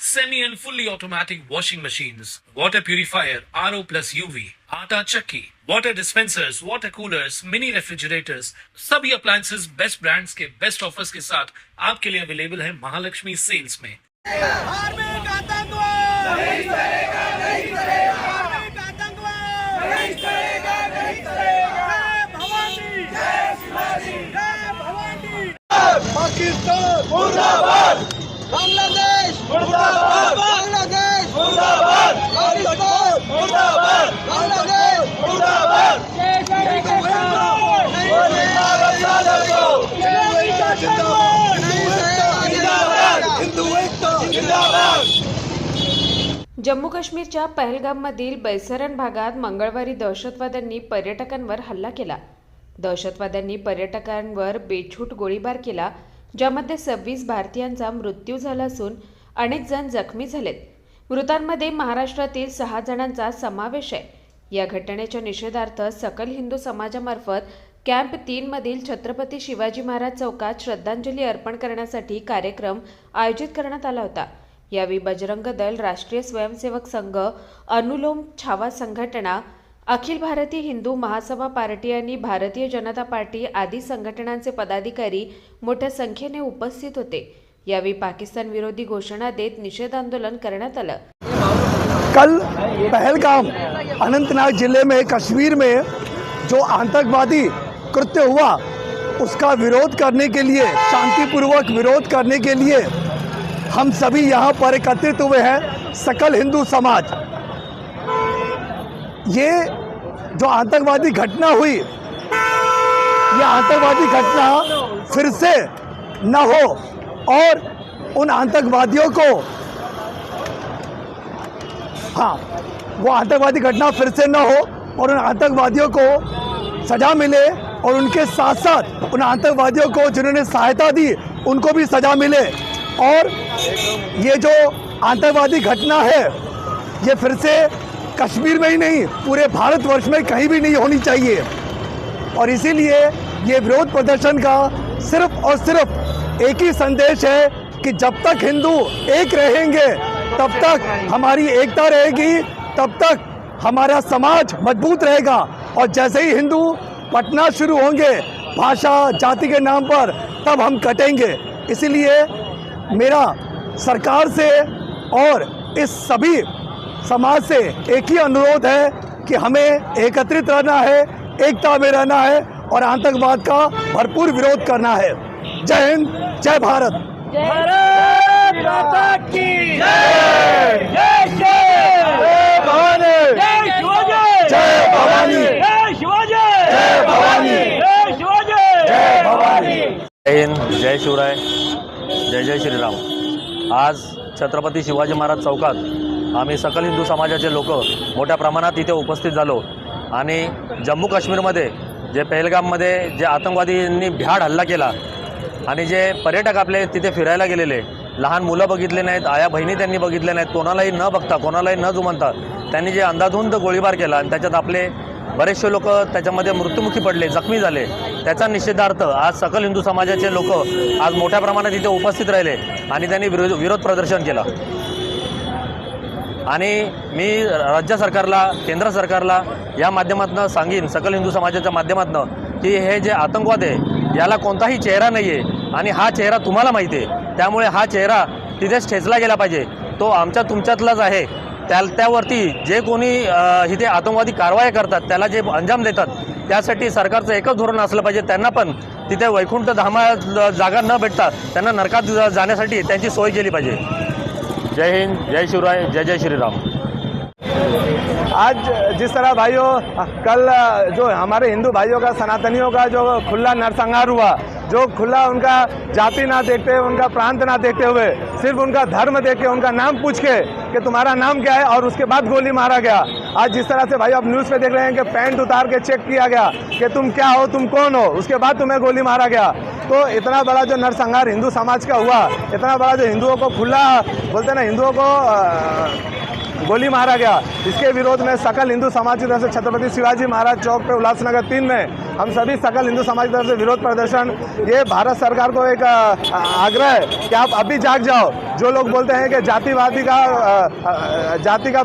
semi and fully automatic washing machines, water purifier, RO plus UV, आटा चक्की, water dispensers, water coolers, mini refrigerators, सभी appliances best brands के best offers के साथ आपके लिए अवेलेबल है महालक्ष्मी सेल्स में पाकिस्तान मुर्दाबाद बांग्लादेश! मुर्दाबाद! बांग्लादेश! मुर्दाबाद! पाकिस्तान! मुर्दाबाद! बांग्लादेश! मुर्दाबाद! नहीं चलेगा हिंदू एकता जिंदाबाद जम्मू काश्मीरच्या पहलगाममधील बैसरण भागात मंगळवारी दहशतवाद्यांनी पर्यटकांवर हल्ला केला. दहशतवाद्यांनी पर्यटकांवर बेछूट गोळीबार केला. ज्यामध्ये सव्वीस भारतीयांचा मृत्यू झाला असून अनेक जण जखमी झालेत. मृतांमध्ये महाराष्ट्रातील सहा जणांचा समावेश आहे. या घटनेच्या निषेधार्थ सकल हिंदू समाजामार्फत कॅम्प तीनमधील छत्रपती शिवाजी महाराज चौकात श्रद्धांजली अर्पण करण्यासाठी कार्यक्रम आयोजित करण्यात आला होता. यावेळी बजरंग दल राष्ट्रीय स्वयंसेवक संघ अनुलोम छावा संघटना अखिल भारतीय हिंदू महासभा पार्टी आणि भारतीय जनता पार्टी आदी संघटनांचे पदाधिकारी मोठ्या संख्येने उपस्थित होते. यावेळी पाकिस्तान विरोधी घोषणा देत निषेध आंदोलन करण्यात आलं. कल पहलगाम अनंतनाग जिले में कश्मीर में जो आतंकवादी कृत्य हुआ उसका विरोध करने के लिए शांतिपूर्वक विरोध करने के लिए हम सभी यहाँ पर एकत्रित हुए हैं सकल हिंदू समाज। ये जो आतंकवादी घटना हुई, ये आतंकवादी घटना फिर से न हो और उन आतंकवादियों को हाँ वो आतंकवादी घटना फिर से न हो और उन आतंकवादियों को सजा मिले और उनके साथ साथ उन आतंकवादियों को जिन्होंने सहायता दी, उनको भी सजा मिले। और ये जो आतंकवादी घटना है, ये फिर से कश्मीर में ही नहीं, पूरे भारतवर्ष में कहीं भी नहीं होनी चाहिए। और इसीलिए ये विरोध प्रदर्शन का सिर्फ़ और सिर्फ़ एक ही संदेश है कि जब तक हिंदू एक रहेंगे, तब तक हमारी एकता रहेगी, तब तक हमारा समाज मज़बूत रहेगा। और जैसे ही हिंदू पटना शुरू होंगे, भाषा, जाति के नाम पर, तब हम कटेंगे। इसीलिए मेरा सरकार से और इस सभी समाज से एक ही अनुरोध है कि हमें एकत्रित रहना है एकता में रहना है और आतंकवाद का भरपूर विरोध करना है। जय हिंद जय भारत। भारत माता की। जय जय जय भवानी। जय भवानी। जय भवानी जय भवानी। जय हिंद जय शिवराय जय जय श्रीराम। आज छत्रपती शिवाजी महाराज चौकात आम्ही सकल हिंदू समाजाचे लोक मोठ्या प्रमाणात इथे उपस्थित झालो. आणि जम्मू काश्मीरमध्ये जे पहलगाममध्ये जे आतंकवादींनी भ्याड हल्ला केला आणि जे पर्यटक आपले तिथे फिरायला गेलेले लहान मुलं बघितले नाहीत आया बहिणी त्यांनी बघितल्या नाहीत कोणालाही न बघता कोणालाही न जुमनता त्यांनी जे अंदाधुंद गोळीबार केला आणि त्याच्यात आपले बरेचसे लोक त्याच्यामध्ये मृत्युमुखी पडले जखमी झाले. त्याचा निषेधार्थ आज सकल हिंदू समाजाचे लोक आज मोठ्या प्रमाणात इथे उपस्थित राहिले आणि त्यांनी विरोध विरोध प्रदर्शन केलं. आणि मी राज्य सरकारला केंद्र सरकारला या माध्यमातून सांगेन सकल हिंदू समाजाच्या माध्यमातून की हे जे आतंकवाद आहे याला कोणताही चेहरा नाही आहे आणि हा चेहरा तुम्हाला माहिती आहे. त्यामुळे हा चेहरा तिथेच ठेचला गेला पाहिजे. तो आमच्या तुमच्यातलाच आहे. त्या त्यावरती जे कोणी इथे आतंकवादी कारवाया करतात त्याला जे अंजाम देतात त्यासाठी सरकारचं एकच धोरण असलं पाहिजे. त्यांना पण तिथे वैकुंठ धामा जागा न भेटता त्यांना नरकात जाण्यासाठी त्यांची सोय केली पाहिजे. जय हिंद, जय शिवराय, जय जय श्री राम आज जिस तरह भाइयों, कल जो हमारे हिंदू भाइयों का, सनातनियों का जो खुला नरसंहार हुआ, जो खुला उनका जाति ना देखते हुए उनका प्रांत ना देखते हुए, सिर्फ़ उनका धर्म देख के, उनका नाम पूछ के, कि तुम्हारा नाम क्या है और उसके बाद गोली मारा गया। आज जिस तरह से भाई आप न्यूज़ पे देख रहे हैं कि पैंट उतार के चेक किया गया, कि तुम क्या हो, तुम कौन हो, उसके बाद तुम्हें गोली मारा गया। तो इतना बड़ा जो नरसंहार हिंदू समाज का हुआ, इतना बड़ा जो हिंदुओं को खुला, बोलते ना, हिंदुओं को गोली मारा गया। इसके विरोध में सकल हिंदू समाज की तरफ़ से छत्रपति शिवाजी महाराज चौक पे उल्लासनगर तीन में हम सभी सकल हिंदू समाज की तरफ़ से विरोध प्रदर्शन, ये भारत सरकार को एक आग्रह है कि आप अभी जाग जाओ। जो लोग बोलते हैं कि जातिवादी का जाति का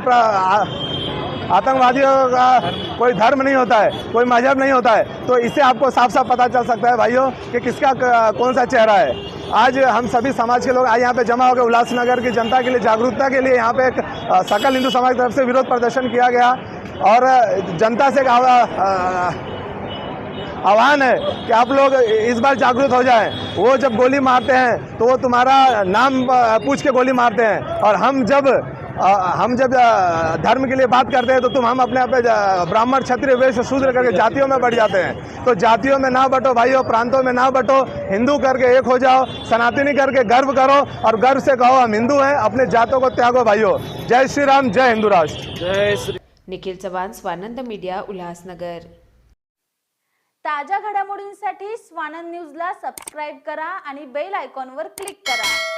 आतंकवादियों का कोई धर्म नहीं होता है, कोई मज़हब नहीं होता है तो इससे आपको साफ़ साफ़ पता चल सकता है भाइयों कि किसका कौन सा चेहरा है। आज हम सभी समाज के लोग आज यहाँ पे जमा हो गए उल्लासनगर की जनता के लिए, जागरूकता के लिए यहाँ पे एक सकल हिंदू समाज की तरफ़ से विरोध प्रदर्शन किया गया और जनता से आह्वान है कि आप लोग इस बार जागरूक हो जाएँ। वो जब गोली मारते हैं तो वो तुम्हारा नाम पूछ के गोली मारते हैं और हम जब हम जब धर्म के लिए बात करते हैं तो तुम हम अपने अ, ब्राह्मण क्षत्रिय वैश्य शूद्र करके जातियों में बढ़ जाते हैं। तो जातियों में ना बटो भाइयों प्रांतों में ना बटो हिंदू करके एक हो जाओ सनातनी करके गर्व करो और गर्व से कहो हम हिंदू हैं अपने जातों को त्यागो भाइयों। जय श्री राम जय हिंदू राष्ट्र। जय श्री निखिल चव्हाण स्वानंद मीडिया उल्हासनगर। ताज्या घडामोडींसाठी स्वानंद न्यूजला सबस्क्राईब करा आणि बेल आयकॉनवर क्लिक करा.